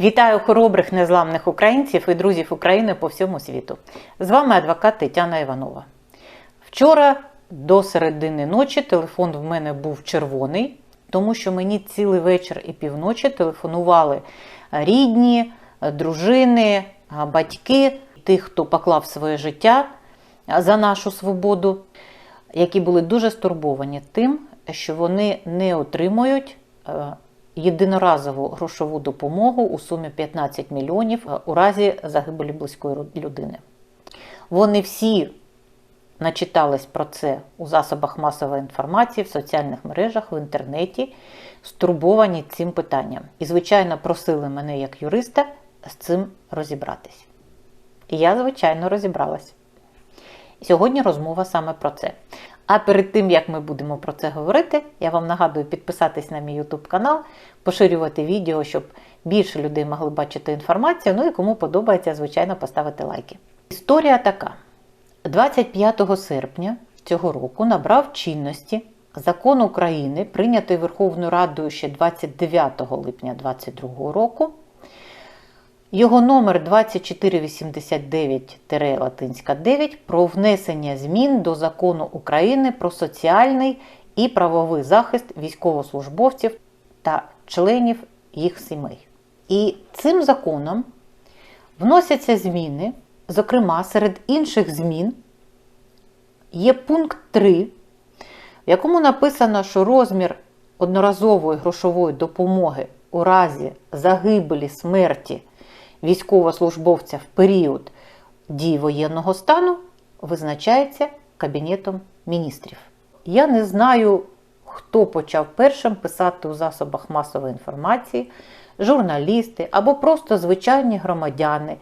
Вітаю хоробрих незламних українців і друзів України по всьому світу. З вами адвокат Тетяна Іванова. Вчора до середини ночі телефон в мене був червоний, тому що мені цілий вечір і півночі телефонували рідні, дружини, батьки, тих, хто поклав своє життя за нашу свободу, які були дуже стурбовані тим, що вони не отримують е, єдиноразову грошову допомогу у сумі 15 мільйонів у разі загибелі близької людини. Вони всі начитались про це у засобах масової інформації, в соціальних мережах, в інтернеті, стурбовані цим питанням. І, звичайно, просили мене як юриста з цим розібратись. І я, звичайно, розібралась. Сьогодні розмова саме про це. А перед тим, як ми будемо про це говорити, я вам нагадую підписатись на мій YouTube канал, поширювати відео, щоб більше людей могли бачити інформацію. Ну і кому подобається, звичайно, поставити лайки. Історія така: 25 серпня цього року набрав чинності закон України, прийнятий Верховною Радою ще 29 липня 2022 року. Його номер 2489 Латинська 9 про внесення змін до закону України про соціальний і правовий захист військовослужбовців та членів їх сімей. І цим законом вносяться зміни, зокрема, серед інших змін є пункт 3, в якому написано, що розмір одноразової грошової допомоги у разі загибелі смерті військовослужбовця в період дії воєнного стану визначається Кабінетом міністрів. Я не знаю, хто почав першим писати у засобах масової інформації, журналісти або просто звичайні громадяни,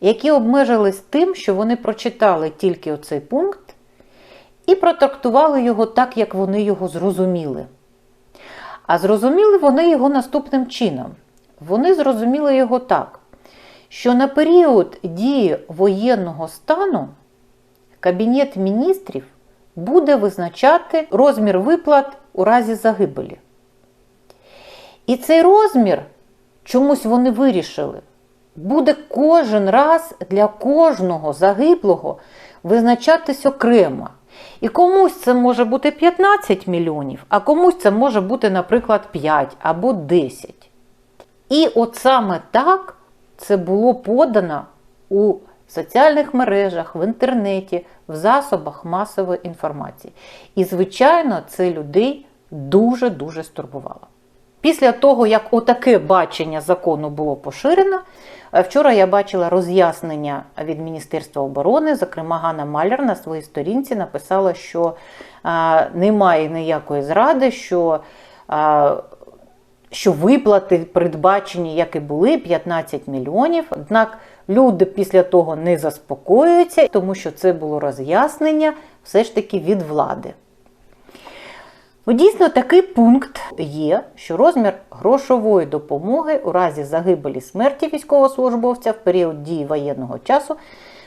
які обмежились тим, що вони прочитали тільки оцей пункт і протрактували його так, як вони його зрозуміли. А зрозуміли вони його наступним чином. Вони зрозуміли його так що на період дії воєнного стану Кабінет міністрів буде визначати розмір виплат у разі загибелі. І цей розмір, чомусь вони вирішили, буде кожен раз для кожного загиблого визначатись окремо. І комусь це може бути 15 мільйонів, а комусь це може бути, наприклад, 5 або 10. І от саме так це було подано у соціальних мережах, в інтернеті, в засобах масової інформації. І, звичайно, це людей дуже-дуже стурбувало. Після того, як отаке бачення закону було поширено, е, вчора я бачила роз'яснення від Міністерства оборони, зокрема, Ганна Маляр на своїй сторінці написала, що а, немає ніякої зради, що а, що виплати передбачені, як і були, 15 мільйонів. Однак люди після того не заспокоюються, тому що це було роз'яснення все ж таки від влади. Ну, Дійсно, такий пункт є, що розмір грошової допомоги у разі загибелі смерті військовослужбовця в період дії воєнного часу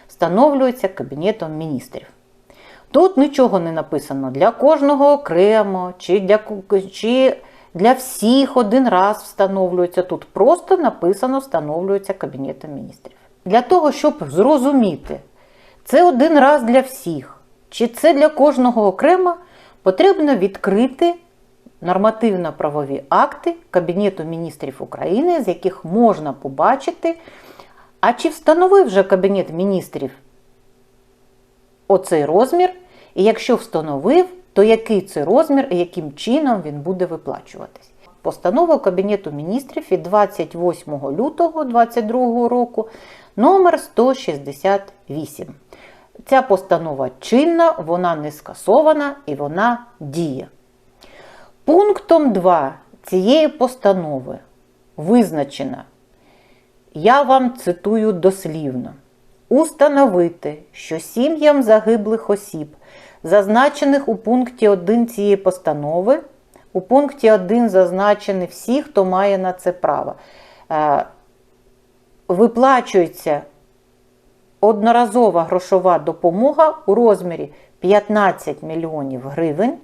встановлюється Кабінетом міністрів. Тут нічого не написано для кожного окремо, чи для чи для всіх один раз встановлюється. Тут просто написано встановлюється Кабінетом міністрів. Для того, щоб зрозуміти, це один раз для всіх, чи це для кожного окремо, потрібно відкрити нормативно-правові акти Кабінету міністрів України, з яких можна побачити, а чи встановив вже Кабінет міністрів оцей розмір, і якщо встановив, то який це розмір і яким чином він буде виплачуватись. Постанова Кабінету міністрів від 28 лютого 2022 року номер 168. Ця постанова чинна, вона не скасована і вона діє. Пунктом 2 цієї постанови визначено, я вам цитую дослівно, установити, що сім'ям загиблих осіб зазначених у пункті 1 цієї постанови. У пункті 1 зазначені всі, хто має на це право. Е, виплачується одноразова грошова допомога у розмірі 15 мільйонів гривень,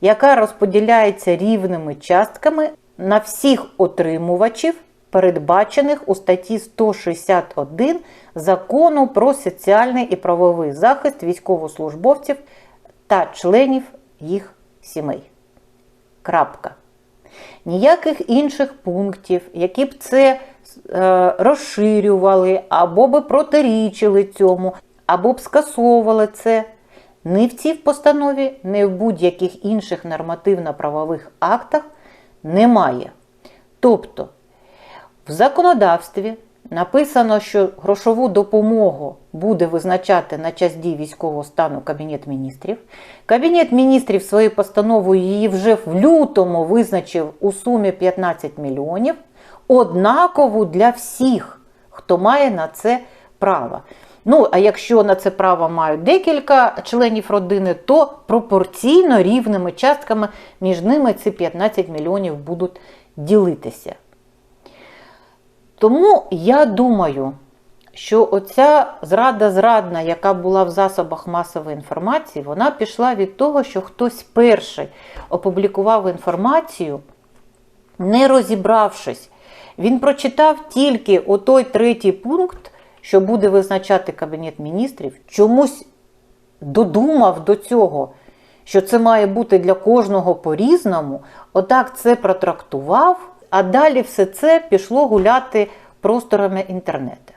яка розподіляється рівними частками на всіх отримувачів передбачених у статті 161 закону про соціальний і правовий захист військовослужбовців та членів їх сімей. Крапка. Ніяких інших пунктів, які б це е, розширювали, або би протирічили цьому, або б скасовували це. Ні в цій постанові, ні в будь-яких інших нормативно-правових актах немає. Тобто, в законодавстві написано, що грошову допомогу буде визначати на час дій військового стану Кабінет міністрів. Кабінет міністрів своєю постановою її вже в лютому визначив у сумі 15 мільйонів, однакову для всіх, хто має на це право. Ну, а якщо на це право мають декілька членів родини, то пропорційно рівними частками між ними ці 15 мільйонів будуть ділитися. Тому я думаю, що оця зрада зрадна, яка була в засобах масової інформації, вона пішла від того, що хтось перший опублікував інформацію, не розібравшись. Він прочитав тільки отой третій пункт, що буде визначати Кабінет міністрів, чомусь додумав до цього, що це має бути для кожного по-різному, отак це протрактував, а далі все це пішло гуляти просторами інтернету.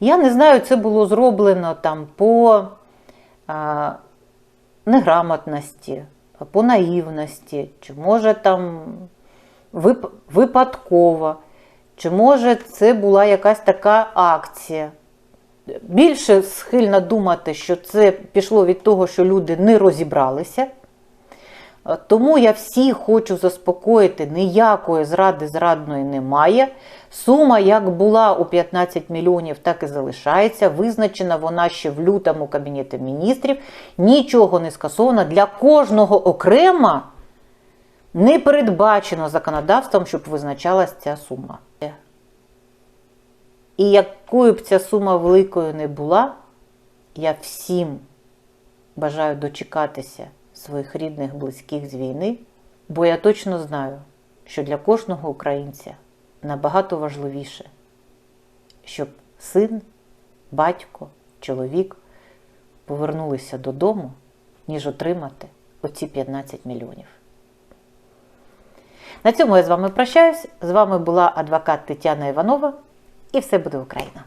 Я не знаю, це було зроблено там по а, неграмотності, по наївності, чи може там вип, випадково, чи може це була якась така акція. Більше схильна думати, що це пішло від того, що люди не розібралися. Тому я всі хочу заспокоїти, ніякої зради зрадної немає. Сума, як була у 15 мільйонів, так і залишається. Визначена вона ще в лютому Кабінеті міністрів. Нічого не скасовано. Для кожного окремо не передбачено законодавством, щоб визначалась ця сума. І якою б ця сума великою не була, я всім бажаю дочекатися своїх рідних, близьких з війни, бо я точно знаю, що для кожного українця набагато важливіше, щоб син, батько, чоловік повернулися додому, ніж отримати оці 15 мільйонів. На цьому я з вами прощаюсь. З вами була адвокат Тетяна Іванова, і все буде Україна!